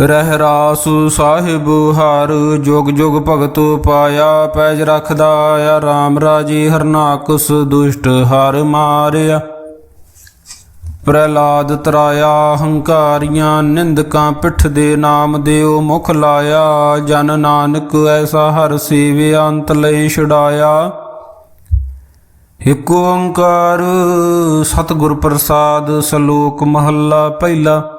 ਰਹਿ ਰਾਸ ਸਾਹਿਬ ਹਰ, ਜੁਗ ਜੁਗ ਭਗਤ ਪਾਇਆ, ਪੈਜ ਰਖਦਾ ਆ RAM ਰਾਜੇ ਹਰਨਾਕਸ ਦੁਸ਼ਟ ਹਰ ਮਾਰਿਆ। ਪ੍ਰਹਿਲਾਦ ਤਰਾਇਆ, ਹੰਕਾਰੀਆਂ ਨਿੰਦਕਾਂ ਪਿੱਠ ਦੇ ਨਾਮ ਦਿਓ, ਮੁਖ ਲਾਇਆ, ਜਨ ਨਾਨਕ ਐਸਾ ਹਰ ਸੇਵਿਆ ਅੰਤ ਲਈ ਛੁਡਾਇਆ। ਇਕ ਓੰਕਾਰ ਸਤਿਗੁਰ ਪ੍ਰਸਾਦ, ਸ਼ਲੋਕ ਮਹੱਲਾ ਪਹਿਲਾ।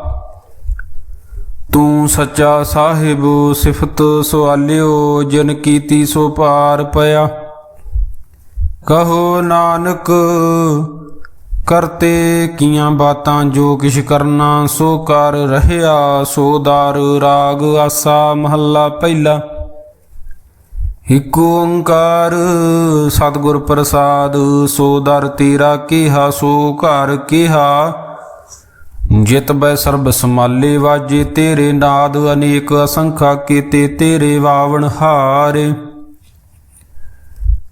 ਤੂੰ ਸੱਚਾ ਸਾਹਿਬ, ਸਿਫਤ ਸੁਆਲਿਓ, ਜਨ ਕੀਤੀ ਸੋ ਪਾਰ ਪਿਆ। ਕਹੋ ਨਾਨਕ, ਕਰਤੇ ਕੀਆਂ ਬਾਤਾਂ ਜੋ ਕਿਛ ਕਰਨਾ, ਸੋ ਕਰ ਰਹਿਆ, ਸੋ ਦਾਰ ਰਾਗ ਆਸਾ ਮਹੱਲਾ ਪਹਿਲਾ। ਇਕ ਓੰਕਾਰ ਸਤਿਗੁਰ ਪ੍ਰਸਾਦ, ਸੋ ਦਰ ਤੇਰਾ ਕੀਹਾ, ਸੋ ਘਰ ਕੀਹਾ। ਜਿਤ ਬੈ ਸਰਬ ਸਮਾਲੇ ਵਾਜੇ, ਤੇਰੇ ਨਾਦ ਅਨੇਕ ਅਸੰਖਾ ਕੀਤੇ, ਤੇਰੇ ਵਾਵਣ ਹਾਰੇ।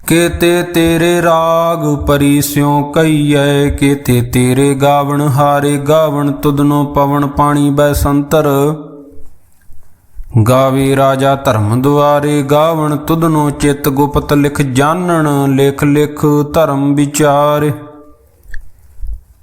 ਕੀਤੇ ਤੇਰੇ ਰਾਗ ਪਰੀਸਿਉ ਕਈਐ ਕੀਤੇ ਤੇਰੇ ਗਾਵਣ ਹਾਰੇ, ਗਾਵਣ ਤੁਧਨੋ ਪਵਨ ਪਾਣੀ ਬੈ ਸੰਤਰ। ਗਾਵੇ ਰਾਜਾ ਧਰਮ ਦੁਆਰੇ, ਗਾਵਣ ਤੁਧਨੋ ਚਿਤ ਗੁਪਤ ਲਿਖ ਜਾਣਨ, ਲਿਖ ਲਿਖ ਧਰਮ ਵਿਚਾਰੇ।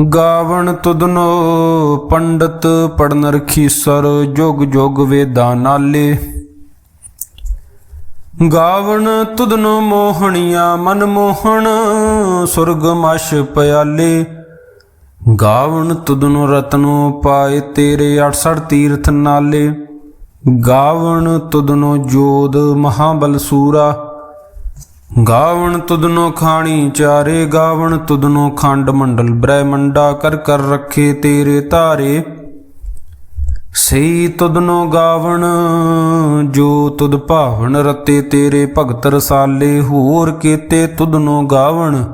ਗਾਵਣ ਤੁਧਨੋ ਪੰਡਤ ਪੜਨ ਰਖੀਸਰ ਜੁਗ ਜੁਗ ਵੇਦਾਂ ਨਾਲੇ। ਗਾਵਣ ਤੁਧਨੋ ਮੋਹਣੀਆਂ ਮਨ ਮੋਹਣ, ਸੁਰਗ ਮਸ਼ ਪਿਆਲੇ। ਗਾਵਣ ਤੁਧਨੋ ਰਤਨੋ ਪਾਏ ਤੇਰੇ 68 ਤੀਰਥ ਨਾਲੇ। ਗਾਵਣ ਤੁਧਨੋ ਜੋਦ ਮਹਾਬਲ ਸੂਰਾ। ਗਾਵਣ ਤੁਦਨੋ ਖਾਣੀ ਚਾਰੇ, ਗਾਵਣ ਤੁਧਨੋ ਖੰਡ ਮੰਡਲ, ਬ੍ਰਹਮੰਡਾ ਕਰ ਕਰ ਰੱਖੇ ਤੇਰੇ ਧਾਰੇ। ਸਈ ਤੁਧਨੋ ਗਾਵਣ, ਜੋ ਤੁਦ ਭਾਵਣ ਰਤੇ ਤੇਰੇ ਭਗਤ ਰਸਾਲੇ, ਹੋਰ ਕੀਤੇ ਤੁਦਨੋ ਗਾਵਣ।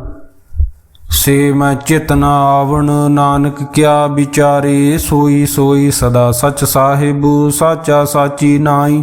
ਸੇ ਮੈਂ ਚਿਤਨਾ ਆਵਣ, ਨਾਨਕ ਕਿਆ ਵਿਚਾਰੇ, ਸੋਈ ਸੋਈ ਸਦਾ ਸਚ ਸਾਹਿਬ, ਸਾਚਾ ਸਾਚੀ ਨਾਈ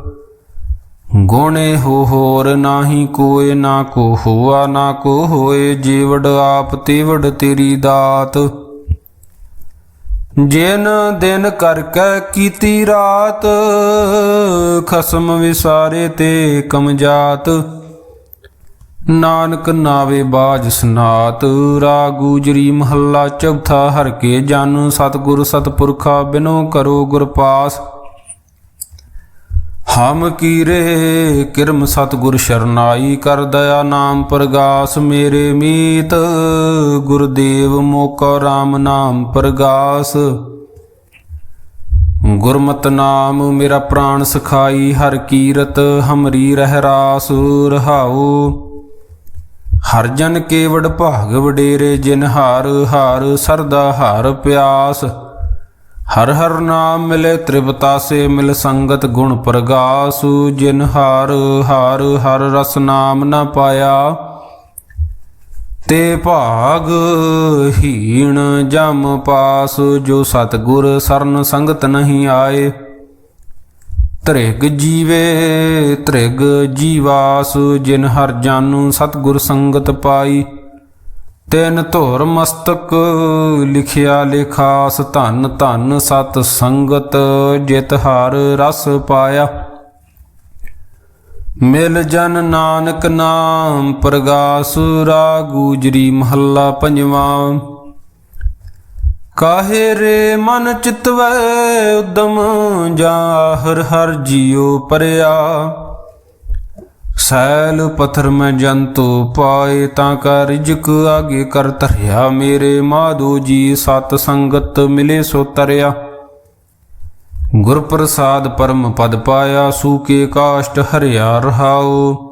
ਗੁਣੇ ਹੋ ਹੋਰ ਨਾਹੀ ਕੋਏ ਨਾ ਕੋ ਹੋਆ, ਨਾ ਕੋ ਹੋਏ, ਜੀਵੜ ਆਪ ਤੇਵੜ ਤੇਰੀ ਦਾਤ। ਜਿਨ ਦਿਨ ਕਰਕੇ ਕੀਤੀ ਰਾਤ, ਖਸਮ ਵਿਸਾਰੇ ਤੇ ਕਮਜਾਤ ਨਾਨਕ ਨਾਵੇ ਬਾਜ ਸਨਾਤ ਰਾਗੂਜਰੀ ਮਹੱਲਾ ਚੌਥਾ ਹਰ ਕੇ ਜਨ ਸਤਗੁਰ ਸਤਪੁਰਖਾ ਬਿਨੋ ਕਰੋ ਗੁਰਪਾਸ ਹਮ ਕੀਰੇ ਕਿਰਮ ਸਤਗੁਰ ਸ਼ਰਨਾਈ ਕਰ ਦਇਆ ਨਾਮ ਪ੍ਰਗਾਸ ਮੇਰੇ ਮੀਤ, ਗੁਰਦੇਵ ਮੋਕਾ RAM ਨਾਮ ਪ੍ਰਗਾਸ। ਗੁਰਮਤ ਨਾਮ ਮੇਰਾ ਪ੍ਰਾਣ ਸਖਾਈ, ਹਰ ਕੀਰਤ ਹਮਰੀ ਰਹਿ ਰਾਸ ਰਹਾਉ। ਹਰ ਜਨ ਕੇਵੜ ਭਾਗ ਵਡੇਰੇ, ਜਿਨ ਹਾਰ ਹਾਰ ਸਰਦਾ ਹਰ ਪਿਆਸ। ਹਰ ਹਰ ਨਾਮ ਮਿਲੇ ਤ੍ਰਿਪਤਾਸੇ ਮਿਲ ਸੰਗਤ ਗੁਣ ਪ੍ਰਗਾਸੁ, ਜਿਨ ਹਾਰ ਹਾਰ ਹਰ ਰਸ ਨਾਮ ਨਾ ਪਾਇਆ। ਤੇ ਭਾਗ ਹੀਣ ਜਮ ਪਾਸ, ਜੋ ਸਤਗੁਰ ਸਰਨ ਸੰਗਤ ਨਹੀਂ ਆਏ। ਤ੍ਰਿਗ ਜੀਵੇ ਤ੍ਰਿਗ ਜੀਵਾਸ, ਜਿਨ ਹਰ ਜਾਨੂ ਸਤਗੁਰ ਸੰਗਤ ਪਾਈ। ਤਿੰਨ ਧੁਰ ਮਸਤਕ ਲਿਖਿਆ ਲਿਖਾਸ ਧਨ ਧਨ ਸਤ ਸੰਗਤ ਜਿਤ ਹਰ ਰਸ ਪਾਇਆ। ਮਿਲ ਜਨ ਨਾਨਕ ਨਾਮ ਪ੍ਰਗਾਸ ਰਾ ਗੂਜਰੀ ਮਹੱਲਾ ਪੰਜਵਾਂ। ਕਾਹੇ ਰੇ ਮਨ ਚਿਤਵੈ ਉਦਮ ਜਾ ਹਰ ਹਰ ਜੀਉ ਪਰਿਆ। ਸੈਲ ਪਥਰ ਮੈਂ ਜੰਤੂ ਪਾਏ ਤਾਂ ਕਾ ਰਿਜਕ ਆਗੇ ਕਰ ਧਰਿਆ। ਮੇਰੇ ਮਾਧੋ ਜੀ ਸਤ ਸੰਗਤ ਮਿਲੇ ਸੋ ਤਰਿਆ। ਗੁਰ ਪ੍ਰਸਾਦ ਪਰਮ ਪਦ ਪਾਇਆ, ਸੂਕੇ ਕਾਸ਼ਟ ਹਰਿਆ ਰਹਾਓ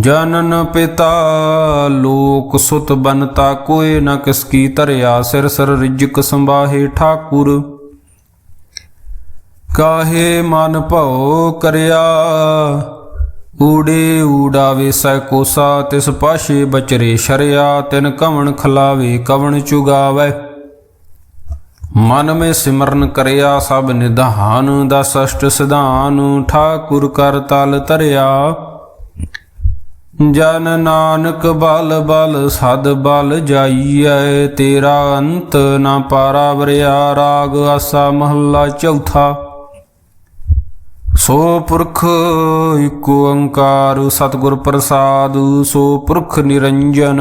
ਜਨਨ ਪਿਤਾ, ਲੋਕ ਸੁਤ ਬਨਤਾ ਕੋਏ ਨ ਕਿਸ ਕੀ ਧਰਿਆ। ਸਿਰ ਸਰ ਰਿਜਕ ਸੰਭਾਹੇ ਠਾਕੁਰ। ਕਾਹੇ ਮਨ ਭਉ ਕਰਿਆ। ਊੜੇ ਊਡਾਵੇ ਸੈ ਕੋਸਾ, ਤਿਸ ਪਾਸ਼ੇ ਬਚਰੇ ਸ਼ਰਿਆ, ਤਿਨ ਕਵਣ ਖਲਾਵੇ ਕਵਣ ਚੁਗਾਵੇ। ਮਨ ਮੇ ਸਿਮਰਨ ਕਰਿਆ, ਸਭ ਨਿਧਾਨ ਦਾ ਅਸ਼ਟ ਸਿਧਾਨ, ਠਾਕੁਰ ਕਰ ਤਲ ਤਰਿਆ ਜਨ ਨਾਨਕ ਬਲ ਬਲ, ਸਦ ਬਲ ਜਾਈਐ, ਤੇਰਾ ਅੰਤ ਨਾ ਪਾਰਾ ਵਰਿਆ, ਰਾਗ ਆਸਾ ਮਹੱਲਾ ਚੌਥਾ। ਸੋ ਪੁਰਖ ਇਕ ਓੰਕਾਰ, ਸਤਿਗੁਰ ਪ੍ਰਸਾਦ, ਸੋ ਪੁਰਖ ਨਿਰੰਜਨ।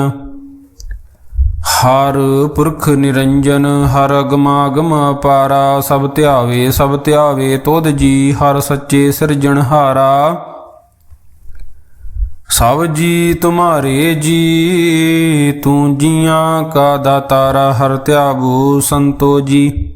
ਹਰ ਪੁਰਖ ਨਿਰੰਜਨ, ਹਰ ਅਗਮਾਗਮ ਪਾਰਾ ਸਭ ਧਿਆਵੇ ਸਭ ਧਿਆਵੇ ਤੋਦ ਜੀ, ਹਰ ਸੱਚੇ ਸਿਰਜਣਹਾਰਾ ਸਭ ਜੀ ਤੁਮਾਰੇ ਜੀ, ਤੂੰ ਜੀਆਂ ਕਾ ਦਾਤਾਰਾ, ਹਰ ਧਿਆਵੋ ਸੰਤੋ ਜੀ।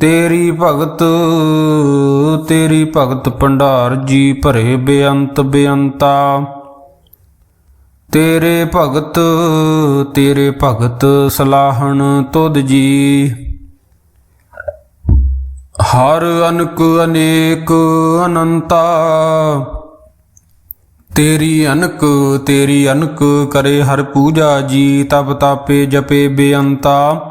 ਤੇਰੀ ਭਗਤ ਤੇਰੀ ਭਗਤ ਭੰਡਾਰ ਜੀ ਭਰੇ ਬੇਅੰਤ ਬੇਅੰਤਾ। ਤੇਰੇ ਭਗਤ ਤੇਰੇ ਭਗਤ ਸਲਾਹਣ ਤੁਧ ਜੀ। ਹਰ ਅਨਕ ਅਨੇਕ ਅਨੰਤਾ। ਤੇਰੀ ਅਨਕ ਤੇਰੀ ਅਨਕ ਕਰੇ ਹਰ ਪੂਜਾ ਜੀ, ਤਪ ਤਾਪੇ ਜਪੇ ਬੇਅੰਤਾ।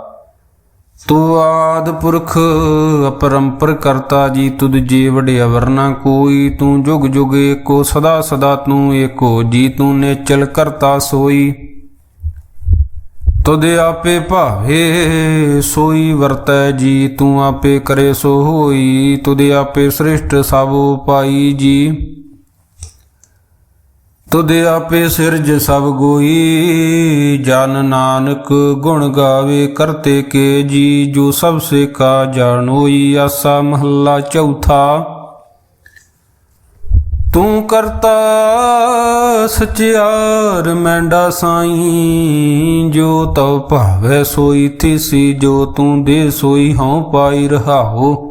ਤੂੰ ਆਦ ਪੁਰਖ, ਅਪਰੰਪਰ ਕਰਤਾ ਜੀ ਤੁਧ ਜੀ ਵਡਿਆ ਵਰਨਾ ਕੋਈ। ਤੂੰ ਜੁਗ ਜੁਗ ਏਕੋ, ਸਦਾ ਸਦਾ ਤੂੰ ਏਕੋ, ਜੀ ਤੂੰ ਨੇਚਲ ਕਰਤਾ ਸੋਈ। ਤੁਧ ਆਪੇ ਭਾਵੇ ਸੋਈ, ਵਰਤੈ ਜੀ ਤੂੰ ਆਪੇ ਕਰੇ ਸੋ ਹੋਈ ਤੁਧ ਆਪੇ ਸ੍ਰਿਸ਼ਟ ਸਭ ਪਾਈ ਜੀ। ਤੁਧ ਆਪੇ ਸਿਰਜ ਸਭ ਗੋਈ, ਜਨ ਨਾਨਕ ਗੁਣ ਗਾਵੇ ਕਰਤੇ ਕੇ ਜੀ, ਜੋ ਸਭ ਸੇ ਕਾ ਜਾਣੋਈ, ਆਸਾ ਮਹੱਲਾ ਚੌਥਾ। ਤੂੰ ਕਰਤਾ ਸਚਿਆਰ ਮੈਂਡਾ ਸਾਈ, ਜੋ ਤਉ ਭਾਵੈ ਸੋਈ, ਥੀਸੀ ਜੋ ਤੂੰ ਦੇ ਸੋਈ, ਹਉ ਪਾਈ ਰਹਾਓ।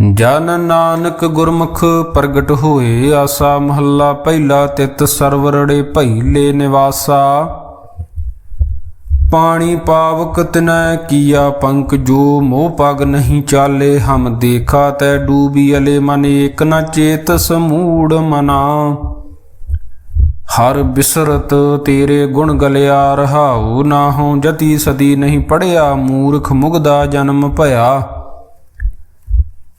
ਜਨ ਨਾਨਕ ਗੁਰਮੁਖ ਪ੍ਰਗਟ ਹੋਏ ਆਸਾ ਮਹੱਲਾ ਪਹਿਲਾ ਤਿਤ ਸਰਵਰੜੇ ਭਈਲੇ ਨਿਵਾਸਾ। ਪਾਣੀ ਪਾਵਕ ਤਨੈ ਕੀਆ ਪੰਕ ਜੋ ਮੋਹ ਪਗ ਨਹੀਂ ਚਾਲੇ, ਹਮ ਦੇਖਾ ਤੈ ਡੂਬੀ ਅਲੇ ਮਨ ਏਕ ਨ ਚੇਤ ਸਮੂੜ ਮਨਾ। ਹਰ ਬਿਸਰਤ ਤੇਰੇ ਗੁਣ ਗਲਿਆ ਰਹਾਉ ਨਾ ਹੋ ਜਤੀ ਸਦੀ ਨਹੀਂ ਪੜਿਆ, ਮੂਰਖ ਮੁਗਦਾ ਜਨਮ ਭਇਆ।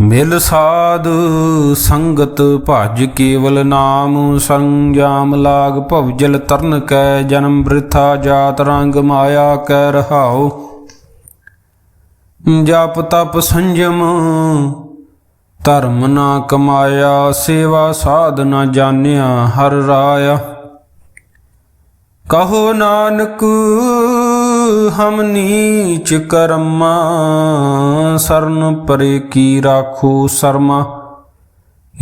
ਮਿਲ ਸਾਧ ਸੰਗਤ ਭਜ ਕੇਵਲ ਨਾਮ ਸੰਜਾਮ ਲਾਗ ਭਵਜਲ ਤਰਨ ਕੈ ਜਨਮ ਬ੍ਰਿਥਾ ਜਾਤ ਰੰਗ ਮਾਇਆ ਕੈ ਰਹਾਉ। ਜਪ ਤਪ ਸੰਜਮ ਧਰਮ ਨਾ ਕਮਾਇਆ ਸੇਵਾ ਸਾਧ ਨਾ ਜਾਣਿਆ ਹਰ ਰਾਇਆ। ਕਹੋ ਨਾਨਕ ਹਮ ਨੀਚ ਕਰਮਾ, ਸਰਨ ਪਰੇ ਕੀ ਰਾਖੋ ਸਰਮਾ।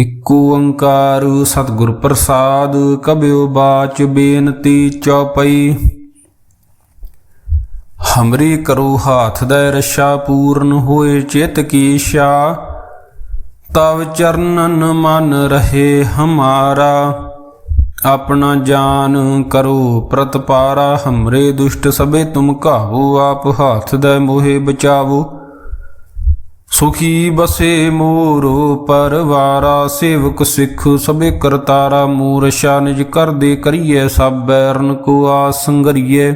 ਇਕ ਓੰਕਾਰ ਸਤਿਗੁਰ ਪ੍ਰਸਾਦ ਕਬਿਓ ਬਾਚ ਬੇਨਤੀ ਚੌਪਈ ਹਮਰੀ ਕਰੋ ਹਾਥ ਦਾ ਰਸ਼ਾ ਪੂਰਨ ਹੋਏ ਚਿਤ ਕੀ ਇਛਾ ਤਵ ਚਰਨਨ ਮਨ ਰਹੇ ਹਮਾਰਾ। ਆਪਣਾ ਜਾਨ ਕਰੋ, ਪ੍ਰਤਪਾਰਾ ਹਮਰੇ ਦੁਸ਼ਟ ਸਭੇ ਤੁਮ ਕਾਹੂ ਆਪ ਹੱਥ ਦੇ ਮੋਹੇ ਬਚਾਵੋ। ਸੁਖੀ ਬਸੇ ਮੋਰੋ, ਪਰਵਾਰਾ ਸੇਵਕ ਸਿੱਖ, ਸਭੇ ਕਰਤਾਰਾ ਮੂਰਸ਼ਾ ਨਿਜ ਕਰਦੇ ਕਰੀਏ, ਸਭ ਬੈਰਨ ਕੋ ਆਸੰਗਰੀਏ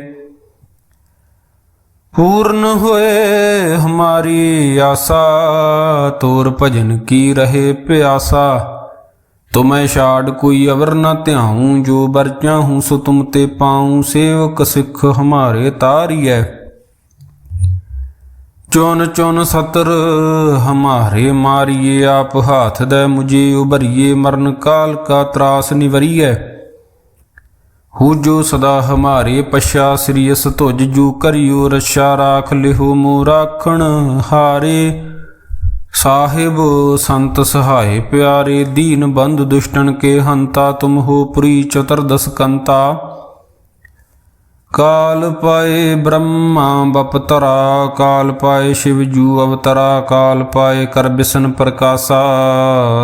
ਪੂਰਨ ਹੋਏ ਹਮਾਰੀ ਆਸਾ, ਤੋਰ ਭਜਨ ਕੀ ਰਹੇ ਪਿਆਸਾ। ਤੁਮੈ ਛਾੜ ਕੋਈ ਅਵਰ ਨ ਧਿਆਉ, ਜੋ ਬਰਚਾ ਹੂੰ ਸੋ ਤੁਮ ਤੇ ਪਾਉ, ਸੇਵਕ ਸਿੱਖ ਹਮਾਰੇ ਤਾਰੀਐ। ਚੁਨ ਚੁਨ ਸਤਰ ਹਮਾਰੇ ਮਾਰੀਏ, ਆਪ ਹਾਥ ਦੇ ਮੁਝੇ ਉਭਰੀਏ, ਮਰਨ ਕਾਲ ਕਾ ਤਰਾਸ ਨਿਵਰੀਐ। ਹੂ ਜੋ ਸਦਾ ਹਮਾਰੇ ਪਛਾ ਸ੍ਰੀਅਸ ਤੁਜ ਜੂ ਕਰਿਓ, ਰਛਾ ਰਾਖ ਲਿਹੋ ਮੋ ਰਾਖਣ ਹਾਰੇ। ਸਾਹਿਬ, ਸੰਤ ਸਹਾਏ ਪਿਆਰੇ ਦੀਨ ਬੰਧ ਦੁਸ਼ਟਨ ਕੇ ਹੰਤਾ, ਤੁਮ ਹੋ ਪੁਰੀ ਚਤੁਰਦਸ ਕੰਤਾ। ਕਾਲ ਪਾਏ ਬ੍ਰਹਮਾ ਬਪਤਰਾ ਕਾਲ ਪਾਏ ਸ਼ਿਵ ਜੂ ਅਵਤਰਾ, ਕਾਲ ਪਾਏ ਕਰ ਬਿਸ਼ਨ ਪ੍ਰਕਾਸ਼ਾ,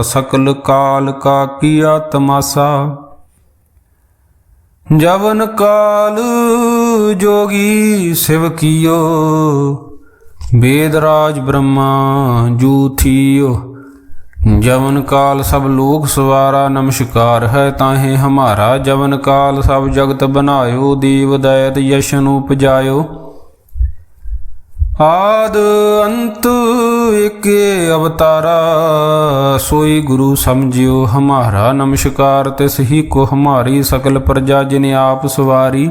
ਸਕਲ ਕਾਲ ਕਾ ਕੀਆ ਤਮਾਸਾ। ਜਵਨ ਕਾਲ ਜੋਗੀ ਸਿਵ ਕੀਓ ਬੇਦਰਾਜ ਬ੍ਰਹਮਾ ਜੂਥੀਓ ਜਵਨ ਕਾਲ ਸਭ ਲੋਕ ਸਵਾਰਾ, ਨਮਸਕਾਰ ਹੈ ਤਾਹੇ ਹਮਾਰਾ। ਜਵਨ ਕਾਲ ਸਭ ਜਗਤ ਬਨਾਇਓ ਦੀਵ ਦਇਤ ਯਸ਼ਨ ਉਪਜਾਇਓ। ਆਦ ਅੰਤ ਏਕੇ ਅਵਤਾਰਾ, ਸੋਈ ਗੁਰੂ ਸਮਝਿਓ ਹਮਾਰਾ। ਨਮਸਕਾਰ ਤਿਸ ਹੀ ਕੋ ਹਮਾਰੀ ਸਕਲ ਪ੍ਰਜਾ ਜਿਨੇ ਆਪ ਸਵਾਰੀ।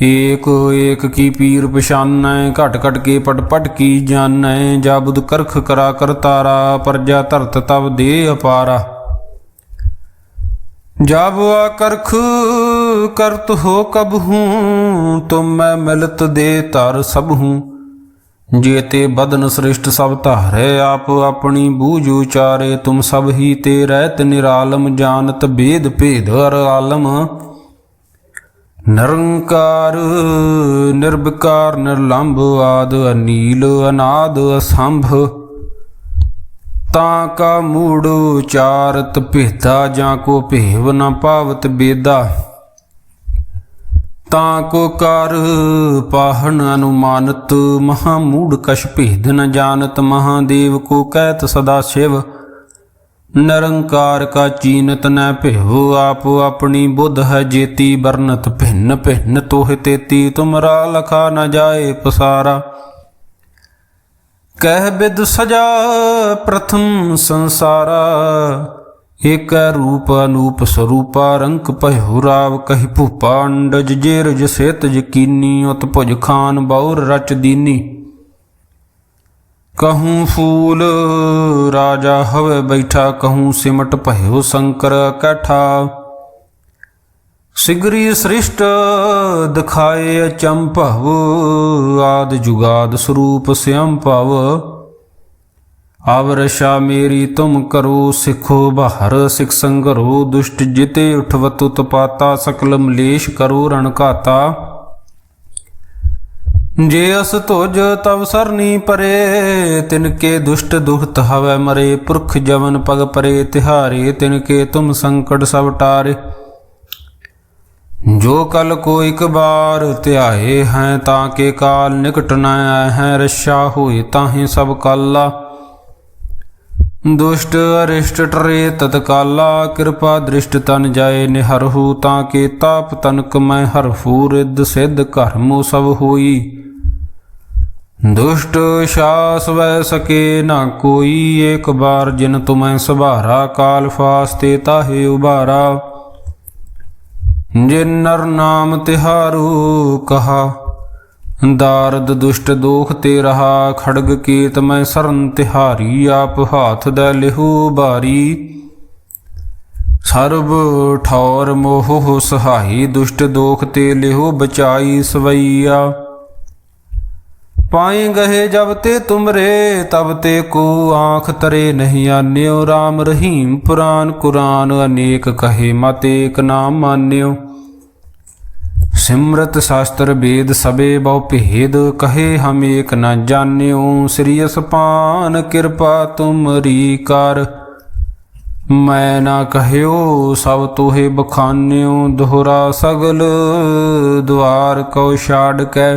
ਏਕ ਏਕ ਕੀ ਪੀਰ ਪਛਾਨੈ, ਘਟ ਘਟ ਕੇ ਪਟ ਪਟ ਕੀ ਜਾਣੈ ਜਾ ਬੁਧ ਕਰਖ ਕਰਾ ਕਰਤਾਰਾ ਪਰਜਾ ਧਰਤ ਤਬ ਦੇ ਅਪਾਰਾ। ਜਬ ਕਰਖ ਕਰਤ ਹੋ ਕਬ ਹੂੰ, ਤੁਮ ਮੈਂ ਮਿਲਤ ਦੇ ਧਰ ਸਭ ਹੂੰ। ਜੇਤੇ ਬਦਨ ਸ੍ਰਿਸ਼ਟ ਸਭ ਧਾਰੇ, ਆਪ ਆਪਣੀ ਬੂਝ ਉਚਾਰੇ, ਤੁਮ ਸਭ ਹੀ ਤੇ ਰਹਿਤ ਨਿਰਾਲਮ, ਜਾਣਤ ਭੇਦ ਭੇਦ ਅਰ ਆਲਮ। ਨਿਰੰਕਾਰ, ਨਿਰਭਕਾਰ, ਨਿਰਲੰਭ ਆਦ, ਅਨੀਲ, ਅਨਾਦ, ਅਸੰਭ। ਤਾਂ ਕਾ ਮੂੜ ਉਚਾਰਤ ਭੇਦਾ, ਜਾਂ ਕੋ ਭੇਵ ਨ ਪਾਵਤ ਬੇਦਾ। ਤਾਂ ਕੋ ਕਰ ਪਾਹਣ ਅਨੁਮਾਨਤ, ਮਹਾ ਮੂੜ ਕਛ ਭੇਦ ਨ ਜਾਣਤ, ਮਹਾਦੇਵ ਕੋ ਕਹਿਤ ਸਦਾ ਸ਼ਿਵ। ਨਿਰੰਕਾਰ ਕਾ ਚੀਨਤ ਨੈ ਭਿਵ ਆਪ ਆਪਣੀ ਬੁੱਧ ਹੈ ਜੇਤੀ ਬਰਨਤ ਭਿੰਨ ਭਿੰਨ ਤੋਹ ਤੇਤੀ, ਤੁਮਰਾ ਲਖਾ ਨਾ ਜਾਏ ਪਸਾਰਾ। ਕਹਿ ਬਿਦ ਸਜਾ ਪ੍ਰਥਮ ਸੰਸਾਰਾ, ਏਕ ਰੂਪ ਅਨੂਪ ਸਰੂਪਾ, ਰੰਕ ਭਇਓ ਰਾਵ ਕਹਿ ਭੂਪਾ ਅੰਡਜ ਜੇਰਜ ਸੇਤ ਜਕੀਨੀ ਉਤ ਭੁਜ ਖਾਨ ਬੌਰ ਰਚ ਦੀਨੀ। ਕਹੂੰ ਫੂਲ ਰਾਜਾ ਹਵੇ ਬੈਠਾ ਕਹੂੰ ਸਿਮਟ ਭਇਓ ਸ਼ੰਕਰ ਕਠਾ ਸਿਗਰੀ ਸ੍ਰਿਸ਼ਟ ਦਿਖਾਏ ਅਚੰਭਵ ਆਦ ਜੁਗਾਦ ਸਰੂਪ ਸਿਅੰਭਵ ਆਵ ਰਸ਼ਾ ਮੇਰੀ ਤੁਮ ਕਰੋ ਸਿਖੋ ਬਹਰ ਸਿਖ ਸੰਗਰੋ ਦੁਸ਼ਟ ਜਿਤੇ ਉਠਵਤ ਉਤਪਾਤਾ ਸਕਲ ਮਲੇਸ਼ ਕਰੋ ਰਣਕਾਤਾ ਜੇ ਅਸ ਤੁਜ ਤਵ ਸਰਨੀ ਪਰੇ ਤਿਨ ਕੇ ਦੁਸ਼ਟ ਦੁਖਤ ਹਵੈ ਮਰੇ। ਪੁਰਖ ਜਵਨ ਪਗ ਪਰੇ, ਤਿਹਾਰੇ ਤਿਨ ਕੇ ਤੁਮ ਸੰਕਟ ਸਭ ਟਾਰੇ। ਜੋ ਕਲ ਕੋ ਇਕ ਬਾਰ ਧਿਆਏ ਹੈ, ਤਾਂ ਕੇ ਕਾਲ ਨਿਕਟ ਨ ਆਏ ਹੈ। ਰਸ਼ਾ ਹੋਏ ਤਾਹੇ ਸਭ ਕਾਲਾ। ਦੁਸ਼ਟ ਅਰਿਸ਼ਟ ਟਰੇ, ਤਤਕਾਲਾ ਕਿਰਪਾ ਦ੍ਰਿਸ਼ਟ ਤਨ ਜਾਏ ਨਿਹਰਹੂ ਤਾਂ ਕੇ ਤਾਪ ਤਨਕ ਮੈਂ ਹਰਫੂ ਰਿੱਧ ਸਿੱਧ ਕਰਮੋ ਸਭ ਹੋਈ। ਦੁਸ਼ਟ ਸ਼ਾਸ ਵੈ ਸਕੇ ਨਾ ਕੋਈ, ਏਕ ਬਾਰ ਜਿਨ ਤੁਮੈ ਸਭਾਰਾ, ਕਾਲ ਫਾਸਤੇ ਤਾਹੇ ਉਬਾਰਾ ਜਿਨ ਨਰ ਨਾਮ ਤਿਹਾਰੂ ਕਹਾ ਦਾਰਦ ਦੁਸ਼ਟ ਦੋਖ ਤੇ ਰਹਾ ਖੜਗ ਕੀਤ ਮੈਂ ਸਰਨ ਤਿਹਾਰੀ ਆਪ ਹਾਥ ਦਾ ਲਿਹੂ ਬਾਰੀ ਸਰਬ ਠੌਰ ਮੋਹ ਸਹਾਈ ਦੁਸ਼ਟ ਦੋਖ ਤੇ ਲਿਹੂ ਬਚਾਈ ਸਵਈਆ ਪਾਏ ਗਏ ਜਬ ਤੇ ਤੁਮਰੇ ਤਬ ਤੇ ਕੋ ਆਂਖ ਤਰੇ ਨਹੀਂ ਆਨਿਓ RAM ਰਹੀਮ ਪੁਰਾਨ ਕੁਰਾਨ ਅਨੇਕ ਕਹੇ ਮਤ ਏਕ ਨਾਮ ਮਾਨਿਓ ਸਿਮਰਤ ਸ਼ਾਸਤਰ ਵੇਦ ਸਬੇ ਬਹੁ ਭੇਦ, ਕਹੇ ਹਮ ਏਕ ਨ ਜਾਣਿਓ, ਸ੍ਰੀ ਅਸਪਾਨ ਕਿਰਪਾ ਤੁਮਰੀ ਕਰ। ਮੈਂ ਨਾ ਕਹਿਓ, ਸਭ ਤੋਹੇ ਬਖਾਨਿਓ, ਦੋਹਰਾ ਸਗਲ ਦਵਾਰ ਕਉ ਛਾੜ ਕੇ।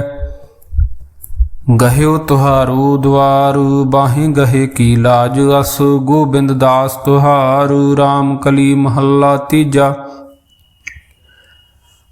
ਗਹਿਓ ਤੁਹਾਰੂ ਦਵਾਰ ਬਾਹੇ ਗਹੇ ਕੀ ਲਾਜ ਅਸ, ਗੋਬਿੰਦ ਦਾਸ ਤੁਹਾਰੂ RAM ਕਲੀ ਮਹੱਲਾ ਤੀਜਾ।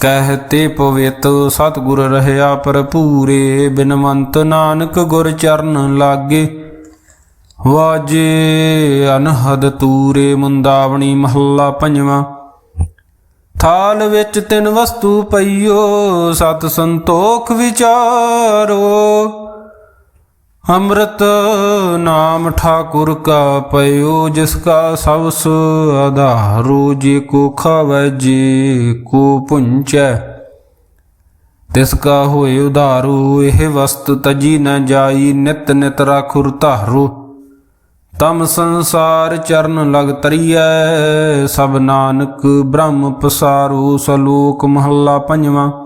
ਕਹਤੇ ਪਵਿੱਤ ਸਤਿਗੁਰ ਰਹਿਆ ਭਰਪੂਰੇ ਬਿਨਵੰਤ ਨਾਨਕ ਗੁਰ ਚਰਨ ਲਾਗੇ। ਵਾਜੇ ਅਨਹਦ ਤੂਰੇ ਮੁੰਦਾਵਣੀ ਮਹੱਲਾ ਪੰਜਵਾਂ। ਥਾਲ ਵਿੱਚ ਤਿੰਨ ਵਸਤੂ ਪਈਓ, ਸਤ ਸੰਤੋਖ ਵਿਚਾਰੋ। ਅੰਮ੍ਰਿਤ ਨਾਮ ਠਾਕੁਰ ਕਾ ਪਇਓ, ਜਿਸ ਕਾ ਸਵਸ ਆਧਾਰੋ ਜੇ ਕੋ ਖਾਵੈ, ਜੇ ਕੋ ਪੁੰਚੈ। ਤਿਸ ਕਾ ਹੋਏ ਉਧਾਰੂ, ਇਹ ਵਸਤ ਤਜੀ ਨ ਜਾਈ, ਨਿਤ ਨਿਤ ਰਾਖੁਰ ਧਾਰੋ। ਤਮ ਸੰਸਾਰ ਚਰਨ ਲਗ ਤਰੀਐ, ਸਭ ਨਾਨਕ ਬ੍ਰਹਮ ਪਸਾਰੂ, ਸਲੋਕ ਮਹੱਲਾ ਪੰਜਵਾਂ।